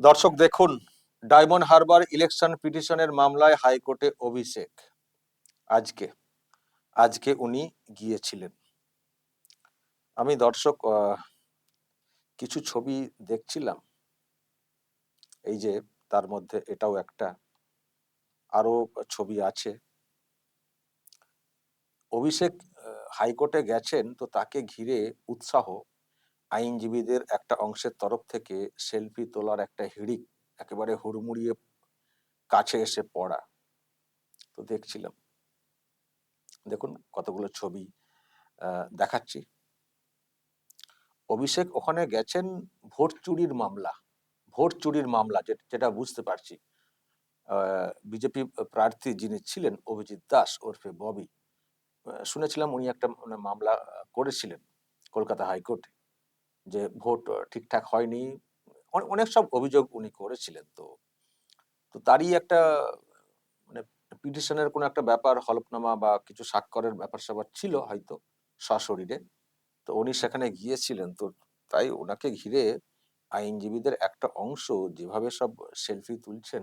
দর্শক দেখুন, diamond Harbour election পিটিশনের মামলায় হাইকোর্টে অভিষেক। আজকে আজকে উনি গিয়েছিলেন। আমি দর্শক কিছু ছবি দেখছিলাম। এই যে তার মধ্যে এটাও একটা আরও ছবি আছে। অভিষেক হাইকোর্টে গেছেন তো তাকে ঘিরে উৎসাহ আইনজীবীদের একটা অংশের তরফ থেকে সেলফি তোলার একটা হিড়িক একেবারে হুড়মুড়িয়ে কাছে এসে পড়া। তো দেখছিলাম। দেখুন কতগুলো ছবি দেখাচ্ছি। অভিষেক ওখানে গেছেন ভোট চুরির মামলা, ভোট চুরির মামলা যেটা বুঝতে পারছি। বিজেপি প্রার্থী যিনি ছিলেন অভিজিৎ দাস ওরফে ববি শুনেছিলাম উনি একটা মানে মামলা করেছিলেন কলকাতা হাইকোর্টে। যে ভোট ঠিকঠাক হয়নি অনেক সব অভিযোগ উনি করেছিলেন তো। তো তারই একটা মানে পিটিশনের কোনো একটা ব্যাপার, হলফনামা বা কিছু স্বাক্ষরের ব্যাপার স্যাপার ছিল হয়তো সশরীরে। তো উনি সেখানে গিয়েছিলেন তো তাই ওনাকে ঘিরে আইনজীবীদের একটা অংশ যেভাবে সব সেলফি তুলছেন,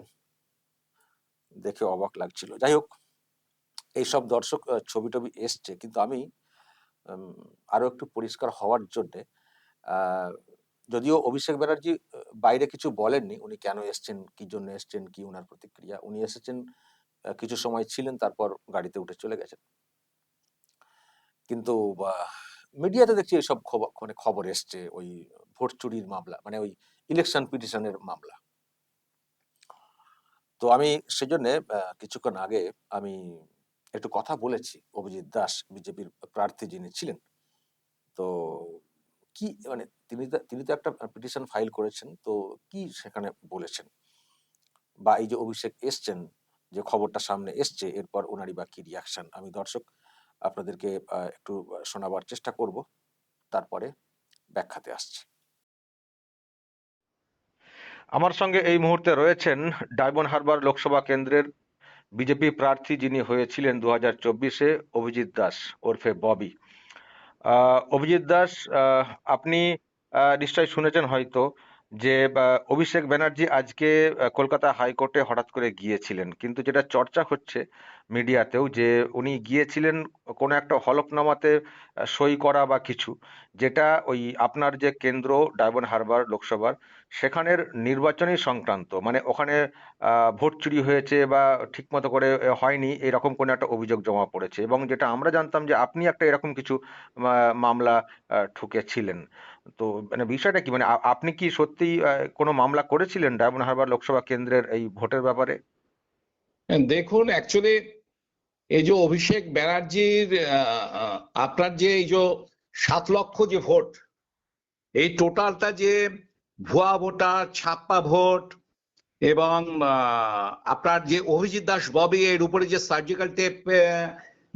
দেখে অবাক লাগছিল। যাই হোক এইসব দর্শক ছবি টবি এসছে। কিন্তু আমি আরও একটু পরিষ্কার হওয়ার জন্য যদিও অভিষেক ব্যানার্জি বাইরে কিছু বলেননি উনি কেন এসছেন, কি জন্য এসছেন, কি ওনার প্রতিক্রিয়া। উনি এসেছেন কিছু সময় ছিলেন, তারপর গাড়িতে উঠে চলে গেছেন। কিন্তু মিডিয়াতে দেখছি এইসব খবর মানে খবর এসছে, ওই ভোট চুরির মামলা মানে ওই ইলেকশন পিটিশনের মামলা। তো আমি সেজন্য কিছুক্ষণ আগে আমি একটু কথা বলেছি। অভিজিৎ দাস বিজেপির প্রার্থী যিনি ছিলেন, তো কি মানে তিনি তিনি তো একটা পিটিশন ফাইল করেছেন, তো কি সেখানে বলেছেন? বা এই যে অভিষেক এসছেন, যে খবরটা সামনে এসছে, এরপর ওনারই বা কি রিয়াকশন আমি দর্শক, আপনাদেরকে একটু শোনাবার চেষ্টা করব, তারপরে ব্যাখ্যাতে আসছি। আমার সঙ্গে এই মুহূর্তে রয়েছেন ডায়মন্ড হারবার লোকসভা কেন্দ্রের বিজেপি প্রার্থী যিনি হয়েছিলেন দু হাজার চব্বিশে অভিজিৎ দাস ওরফে ববি। অভিজিৎ দাস আপনি আহ, নিশ্চয়ই শুনেছেন হয়তো যে অভিষেক ব্যানার্জি আজকে কলকাতা হাইকোর্টে হঠাৎ করে গিয়েছিলেন। কিন্তু যেটা চর্চা হচ্ছে মিডিয়াতেও যে উনি গিয়েছিলেন কোনো একটা হলফনামাতে সই করা বা কিছু যেটা ওই আপনার যে কেন্দ্র ডায়মন্ড হারবার লোকসভার সেখানের নির্বাচনী সংক্রান্ত মানে ওখানে ভোট চুরি হয়েছে বা ঠিকমতো করে হয়নি, এরকম কোনো একটা অভিযোগ জমা পড়েছে এবং যেটা আমরা জানতাম যে আপনি একটা এরকম কিছু মামলা ঠুকেছিলেন। তো মানে বিষয়টা কি? মানে আপনি কি সত্যি কোনো মামলা করেছিলেন ডায়মন্ড হারবার লোকসভা কেন্দ্রের এই ভোটের ব্যাপারে? দেখুন অ্যাকচুয়ালি এই যে অভিষেক ব্যানার্জির আপনার যে এই যে সাত লক্ষ যে ভোট, এই টোটালটা যে ভুয়া ভোটার, ছাপ্পা ভোট এবং আপনার যে অভিজিৎ দাস ববি এর উপরে যে সার্জিক্যাল টেপ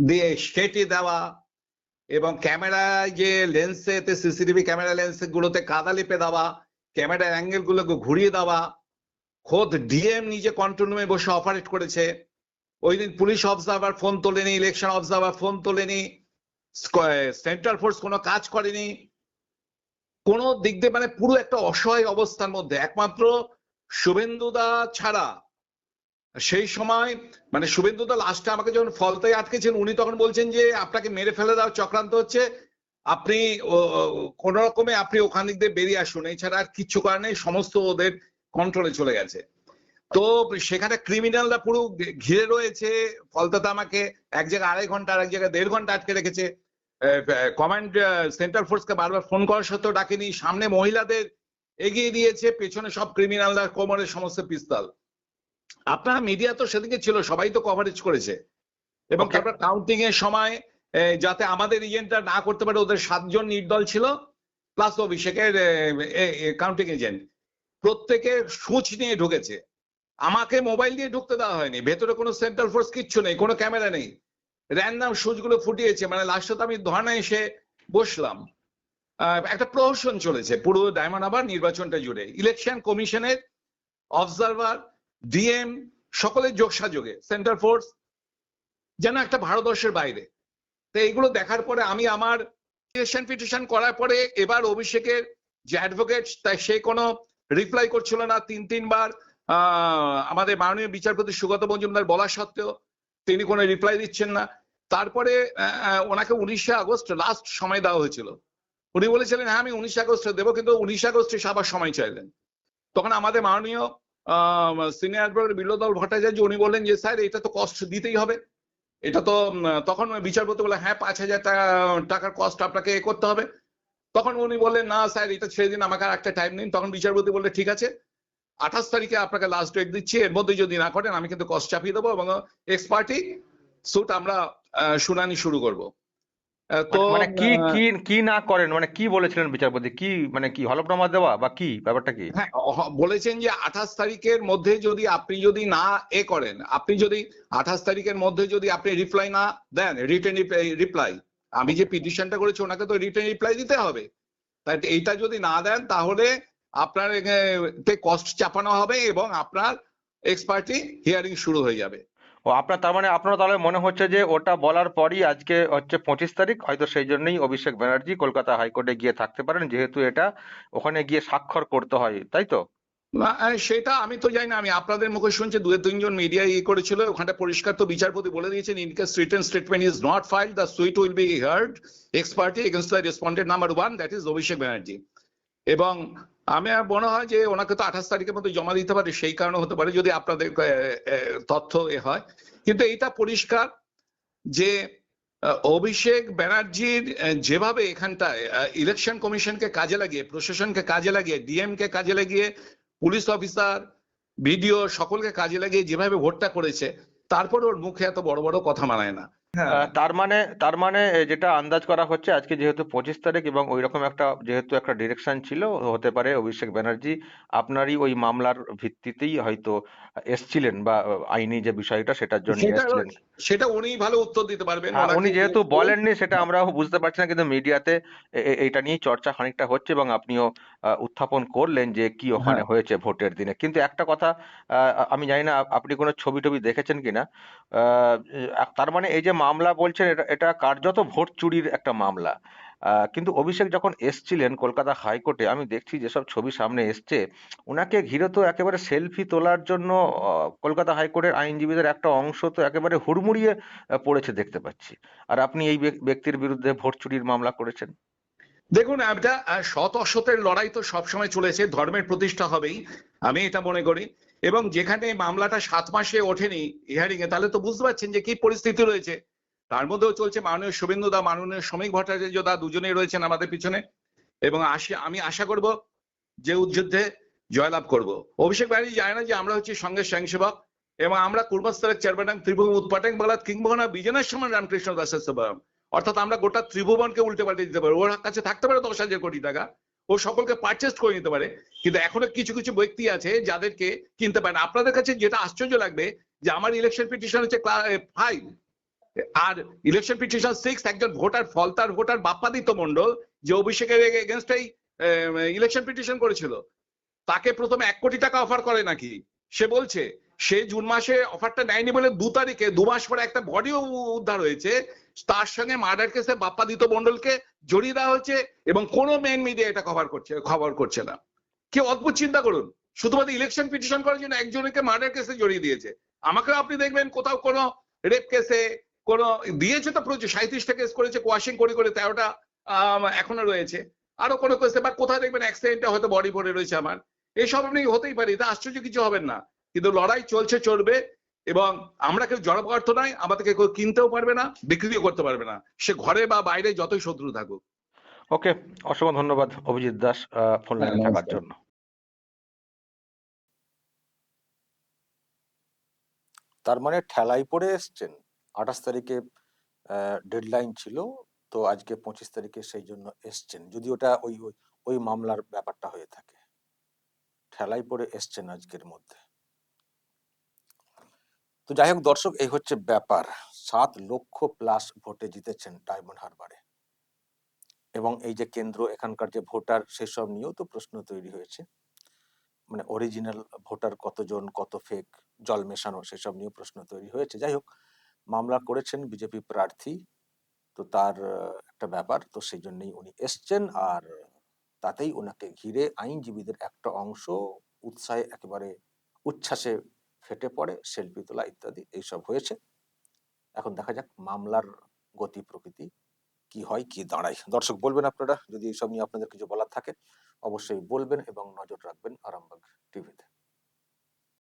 দিয়ে সেটে দেওয়া এবং ক্যামেরায় যে লেন্সেতে সিসিটিভি ক্যামেরা লেন্স গুলোতে কাদা লেপে দেওয়া, ক্যামেরার অ্যাঙ্গেল গুলোকে ঘুরিয়ে দেওয়া, খোদ ডিএম নিজে কন্ট্রোল রুমে বসে অপারেট করেছে। ওই দিন পুলিশ অবজারভার ফোন তোলেনি ইলেকশন অবজারভার ফোন তোলেনি সেন্ট্রাল ফোর্স কোনো কাজ করেনি। কোনো দিক দিয়ে মানে পুরো একটা অসহায় অবস্থার মধ্যে। একমাত্র শুভেন্দুদা ছাড়া সেই সময় মানে শুভেন্দুদা লাস্টে আমাকে যখন ফলতায় আটকেছেন, উনি তখন বলছেন যে, আপনাকে মেরে ফেলে দেওয়ার চক্রান্ত হচ্ছে। আপনি কোন রকমে আপনি ওখান দিক দিয়ে বেরিয়ে আসুন। এছাড়া আর কিচ্ছু করার নেই। সমস্ত ওদের কন্ট্রোলে চলে গেছে। তো সেখানে ক্রিমিনালরা পুরো ঘিরে রয়েছে। ফলতাতে আমাকে এক জায়গায় আড়াই ঘণ্টা আর এক জায়গায় দেড় ঘণ্টা আটকে রেখেছে। কমান্ড সেন্ট্রাল ফোর্সকে বারবার ফোন করা সত্ত্বেও ডাকেনি। সামনে মহিলাদের এগিয়ে দিয়েছে পেছনে সব ক্রিমিনালরা কোমরের সমস্ত পিস্তল। আপনার মিডিয়া তো সেদিকে ছিল সবাই তো কভারেজ করেছে। এবং. তারপর কাউন্টিং এর সময় যাতে আমাদের এজেন্টরা না করতে পারে ওদের সাতজন নির্দল ছিল প্লাস অভিষেকের কাউন্টিং এজেন্ট প্রত্যেকে সুচ নিয়ে ঢুকেছে। আমাকে মোবাইল দিয়ে ঢুকতে দেওয়া হয়নি। ভেতরে কোনো সেন্ট্রাল ফোর্স কিচ্ছু নেই কোনো ক্যামেরা নেই। র্যান্ডাম সুচগুলো ফুটিয়েছে মানে লাস্টে তো আমি ধর্নায় এসে বসলাম। একটা প্রহসন চলেছে, পুরো ডায়মন্ড আবার নির্বাচনটা জুড়ে। ইলেকশন কমিশনের অবজারভার ডিএম সকলের যোগসাযোগে সেন্ট্রাল ফোর্স যেন একটা ভারতবর্ষের বাইরে। তো এইগুলো দেখার পরে আমি আমার ইলেকশন পিটিশন করার পরে এবার অভিষেকের যে অ্যাডভোকেট তাই সে কোনো রিপ্লাই করছিল না। তিন, তিনবার আমাদের মাননীয় বিচারপতি সুগত মজুমদার বলা সত্ত্বেও তিনি কোনো রিপ্লাই দিচ্ছেন না। তারপরে ওনাকে উনিশে আগস্ট লাস্ট সময় দেওয়া হয়েছিল। উনি বলেছিলেন হ্যাঁ আমি উনিশে আগস্টে দেবো, কিন্তু উনিশে আগস্টে সে আবার সময় চাইলেন। তখন আমাদের মাননীয় সিনিয়র অ্যাডভোকেট বিল্লদল ভট্টাচার্য, উনি বললেন যে, স্যার, এটা তো কস্ট দিতেই হবে। এটা তো তখন বিচারপতি বলে হ্যাঁ পাঁচ হাজার টাকা টাকার কস্ট আপনাকে এ করতে হবে। তখন উনি বললেন, না, স্যার, এটা ছেড়ে দিন, আমাকে আর একটা টাইম দিন তখন বিচারপতি বললে ঠিক আছে। আঠাশ তারিখে আপনাকে লাস্ট ডেট দিচ্ছি। এর মধ্যে যদি না করেন আমি কিন্তু কস্ট চাপিয়ে দেবো এবং এক্সপার্টি সুট আমরা আহ, শুনানি শুরু করব। তো মানে- মানে কি কি কি না করেন? মানে কি বলেছিলেন বিচারপতি? কি মানে কি হলফনামা দেওয়া বা কি? ব্যাপারটা কি? হ্যাঁ বলেছেন যে আঠাশ তারিখের মধ্যে যদি আপনি যদি না এ করেন আপনি যদি আঠাশ তারিখের মধ্যে যদি আপনি রিপ্লাই না দেন রিটেন রিপ্লাই আমি যে পিটিশনটা করেছি ওনাকে তো রিটেন রিপ্লাই দিতে হবে। তাই এইটা যদি না দেন তাহলে আপনার কস্ট চাপানো হবে এবং আপনার এক্সপার্টি হিয়ারিং শুরু হয়ে যাবে। ও আপনার তার মানে আপনার তাহলে মনে হচ্ছে যে ওটা বলার পরই আজকে হচ্ছে পঁচিশ তারিখ হয়তো সেই জন্যই অভিষেক ব্যানার্জি কলকাতা হাইকোর্টে গিয়ে থাকতে পারেন যেহেতু এটা ওখানে গিয়ে স্বাক্ষর করতে হয় তাই তো? সেটা আমি তো জানি না আমি আপনাদের মুখে শুনছি দু তিনজন মিডিয়া ই করেছিল ওখানটা পরিষ্কার তো বিচারপতি বলে দিয়েছেন in case written statement is not file the suit will be heard ex parte against the respondent number one that is Abhishek Banerjee. এবং আমি আর মনে হয় যে ওনাকে তো আঠাশ তারিখের মধ্যে জমা দিতে পারে, সেই কারণে হতে পারে যদি আপনাদের তথ্য এ হয়। কিন্তু এইটা পরিষ্কার যে অভিষেক ব্যানার্জির যেভাবে এখানটায় ইলেকশন কমিশনকে কাজে লাগিয়ে, প্রশাসনকে কাজে লাগিয়ে ডিএম কে কাজে লাগিয়ে, পুলিশ অফিসার ভিডিও সকলকে কাজে লাগিয়ে যেভাবে ভোটটা করেছে তারপর ওর মুখে এত বড় বড় কথা মানায় না। তার মানে তার মানে যেটা আন্দাজ করা হচ্ছে আজকে যেহেতু পঁচিশ তারিখ এবং ওই রকম একটা যেহেতু একটা ডিরেকশন ছিল হতে পারে অভিষেক ব্যানার্জি আপনারই ওই মামলার ভিত্তিতেই হয়তো এসছিলেন বা আইনি যে বিষয়টা সেটার জন্য এসছিলেন। সেটা উনি ভালো উত্তর দিতে পারবেন। হ্যাঁ উনি যেহেতু বলেননি সেটা আমরাও বুঝতে পারছি না কিন্তু মিডিয়াতে এটা নিয়ে চর্চা খানিকটা হচ্ছে এবং আপনিও উত্থাপন করলেন যে কি ওখানে হ্যাঁ। হয়েছে ভোটের দিনে। কিন্তু একটা কথা আহ, আমি জানি না আপনি কোনো ছবি টবি দেখেছেন কিনা? তার মানে এই যে মামলা বলছেন এটা এটা কার্যত ভোট চুরির একটা মামলা। কিন্তু অভিষেক যখন এসছিলেন কলকাতা হাইকোর্টে, আমি দেখছি যেসব ছবি সামনে এসছে ওনাকে ঘিরে তো একেবারে সেলফি তোলার জন্য কলকাতা হাইকোর্টের আইনজীবীদের একটা অংশ তো একেবারে হুড়মুড়িয়ে পড়েছে দেখতে পাচ্ছি। আর আপনি এই ব্যক্তির বিরুদ্ধে ভোট চুরির মামলা করেছেন? দেখুন, এটা সৎ অসতের লড়াই তো সবসময় চলেছে, ধর্মের প্রতিষ্ঠা হবেই, আমি এটা মনে করি। এবং যেখানে মামলাটা সাত মাসে ওঠেনি হিয়ারিং এ, তাহলে তো বুঝতে পারছেন যে কি পরিস্থিতি রয়েছে। তার মধ্যেও চলছে মাননীয় শুভেন্দু দা, মাননীয় শ্রমিক ভট্টাচার্য দা দুজনেই রয়েছেন আমাদের পিছনে। এবং আমি আশা করব যে যুদ্ধে জয়লাভ করব। অভিষেক ব্যানার্জি জানে না যে আমরা হচ্ছি সঙ্গে স্বয়ংসেবক এবং আমরা কুর্মস্তরের চেয়ারম্যান ত্রিভুবন উৎপাটক বালাত কিংবহনা বিজনের সমান রামকৃষ্ণ দাসের সবাম অর্থাৎ আমরা গোটা ত্রিভুবনকে উল্টে পাল্টে দিতে পারি। ওর কাছে থাকতে পারে দশ হাজার কোটি টাকা। ও সকলকে পারচেস করে নিতে পারে। কিন্তু এখনও কিছু কিছু ব্যক্তি আছে যাদেরকে কিনতে পারে না। আপনাদের কাছে যেটা আশ্চর্য লাগবে যে আমার ইলেকশন পিটিশন হচ্ছে ফাইভ আর ইলেকশন পিটিশন সিক্স একজন ভোটার, ফলতার ভোটার বাপ্পাদিত্য মন্ডল যে অভিষেকের এগেনস্টেই ইলেকশন পিটিশন করেছিল, তাকে প্রথমে এক কোটি টাকা অফার করে নাকি? সে বলছে, সে জুন মাসে অফারটা নেয়নি বলে দু তারিখে, দু মাস পরে একটা বডিও উদ্ধার হয়েছে, তার সঙ্গে মার্ডার কেসে বাপ্পাদিত্য মন্ডলকে জড়িয়ে দেওয়া হয়েছে এবং কোনো মেন মিডিয়া এটা কভার করছে খবর করছে না। কি অদ্ভুত চিন্তা করুন, শুধুমাত্র ইলেকশন পিটিশন করার জন্য একজনকে মার্ডার কেসে জড়িয়ে দিয়েছে। আমাকে আপনি দেখবেন কোথাও কোনো রেপ কেসে কোন দিয়েছে তো প্রচুর সাঁত্রিশটা কেস করেছে ওয়াশিং করে করে তেরোটা এখনও রয়েছে। আরও কোনো কেসে বা কোথায় দেখবেন অ্যাক্সিডেন্টে হয়তো বডি পড়ে রয়েছে আমার। এইসব আপনি হতেই পারে এটা আশ্চর্য কিছু হবেন না। কিন্তু লড়াই চলছে চলবে এবং আমরা কেউ জড়পদার্থ নয় আমাদেরকে কেউ কিনতেও পারবে না বিক্রিও করতে পারবে না। সে ঘরে বা বাইরে যতই শত্রু থাকুক। ওকে অসংখ্য ধন্যবাদ অভিজিৎ দাস আহ, ফোন লাইনে হ্যাঁ, থাকার জন্য। তার মানে ঠেলাই পড়ে এসছেন? আঠাশ তারিখে ডেডলাইন ছিল, তো আজকে পঁচিশ তারিখে সেই জন্য এসছেন। যদি ওটা ওই, ওই- মামলার ব্যাপারটা হয়ে থাকে। ঠেলাই পড়ে এসছেন আজকের মধ্যে। তো যাই হোক, দর্শক, এই হচ্ছে ব্যাপার। সাত লক্ষ প্লাস ভোটে জিতেছেন ডায়মন্ড হারবারে। এবং এই যে কেন্দ্র, এখানকার যে ভোটার, সেসব নিয়েও তো প্রশ্ন তৈরি হয়েছে। মানে অরিজিনাল ভোটার কতজন, কত ফেক জল মেশানো, সেসব নিয়েও প্রশ্ন তৈরি হয়েছে। যাই হোক মামলা করেছেন বিজেপি প্রার্থী। তো তার একটা ব্যাপার, তো সেই জন্যই উনি এসছেন। আর তাতেই ওনাকে ঘিরে আইনজীবীদের একটা অংশ উৎসাহে একেবারে উচ্ছ্বাসে ফেটে পড়ে, সেলফি তোলা ইত্যাদি, এইসব হয়েছে। এখন দেখা যাক মামলার গতি প্রকৃতি কি হয়, কি দাঁড়ায়। দর্শক, বলবেন আপনারা, যদি এইসব নিয়ে আপনাদের কিছু বলার থাকে, অবশ্যই বলবেন এবং নজর রাখবেন আরামবাগ টিভিতে।